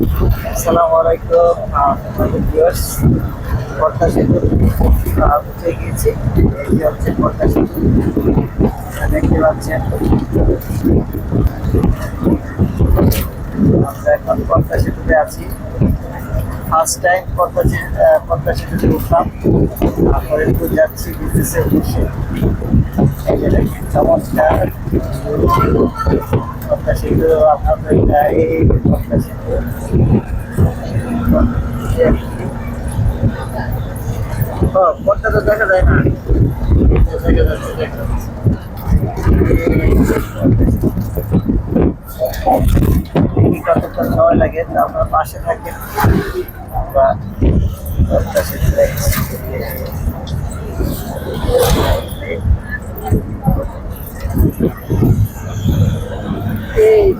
আসসালামু আলাইকুম ভিউয়ার্স পদ্মা সেতু গিয়েছি। এই হচ্ছে আমরা এখন পদ্মা সেতুতে আছি। ফার্স্ট টাইম পদ্মা পদ্মা সেতুতে উঠলাম। তারপরে একটু যাচ্ছি যে চমৎকার। সেতু আপনাদের পদ্মা তো দেখা যায় না দেখা যাচ্ছে সময় লাগে তো পাশে থাকেন আমরা পদ্মা সেতু দেখছি এই যে পদ্মা সেতু। চমৎকার পদ্মা সেতু।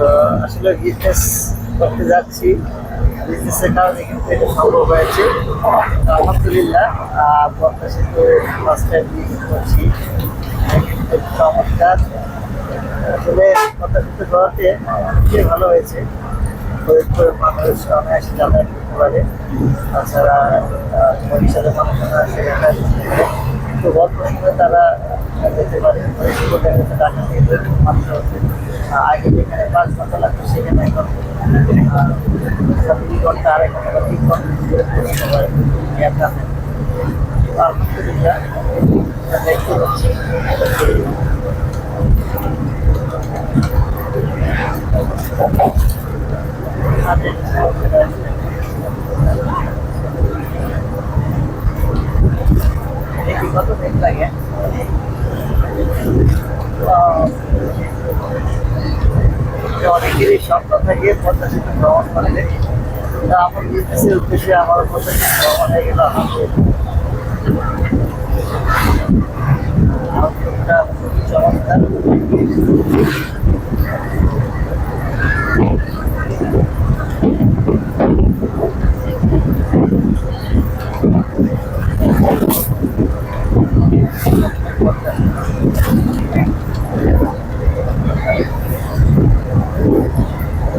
তো আসলে বিজনেস করতে যাচ্ছি। বিজনেসের কারণে কিন্তু এটা সম্ভব হয়েছে। আলহামদুলিল্লাহ পদ্মা সেতু ফার্স্ট টাইম বিজনেস করছি। চমৎকার। আসলে পদ্মা সেতু করাতে খুবই ভালো হয়েছে। ফরিদপুরের মানুষ অনায়াসে যাতায়াত করতে পারে। তাছাড়া বরিশালের মানুষরা সেখানে একটু অল্প সময় তারা যেতে পারে ঢাকা থেকে আগে যেখানে পাঁচ ঘণ্টা লাগতো সেখানে এখন দুই ঘণ্টা আড়াই ঘণ্টা বা তিন ঘণ্টা তো আলহামদুলিল্লাহ দেখতে পাচ্ছি অনেকেরই স্বপ্ন থেকে প্রত্যাশিত ভ্রমণ করলে তা আমার বিদেশের উদ্দেশ্যে আমার প্রত্যাশিত ভ্রমণ হয়ে গেল। চমৎকার।